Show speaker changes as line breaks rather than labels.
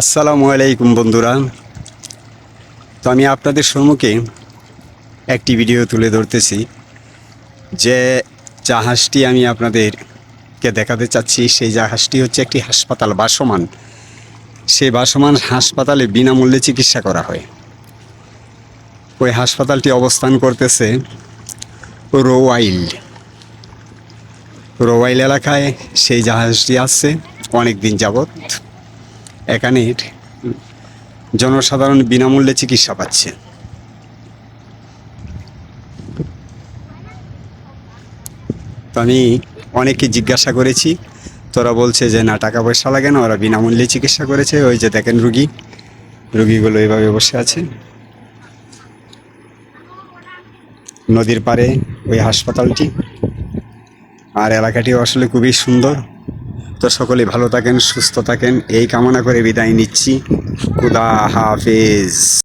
আসসালামু আলাইকুম বন্ধুরা। তো আমি আপনাদের সম্মুখে একটি ভিডিও তুলে ধরতেছি, যে জাহাজটি আমি আপনাদেরকে দেখাতে চাচ্ছি। সেই জাহাজটি হচ্ছে একটি হাসপাতাল বাসমান সেই বাসমান হাসপাতালে বিনামূল্যে চিকিৎসা করা হয়। ওই হাসপাতালটি অবস্থান করতেছে রোয়াইল রোয়াইল এলাকায় সেই জাহাজটি আসছে অনেক দিন যাবৎ। এখানের জনসাধারণ বিনামূল্যে চিকিৎসা পাচ্ছে। তো আমি অনেকে জিজ্ঞাসা করেছি, তোরা বলছে যে, না, টাকা পয়সা লাগে না, ওরা বিনামূল্যে চিকিৎসা করেছে। ওই যে দেখেন রুগী, রুগীগুলো এইভাবে বসে আছে। নদীর পাড়ে, ওই হাসপাতালটি, আর এলাকাটিও আসলে খুবই সুন্দর। তো সকলে ভালো থাকেন সুস্থ থাকেন এই কামনা করে বিদায় নিচ্ছি। খুদা হাফেজ।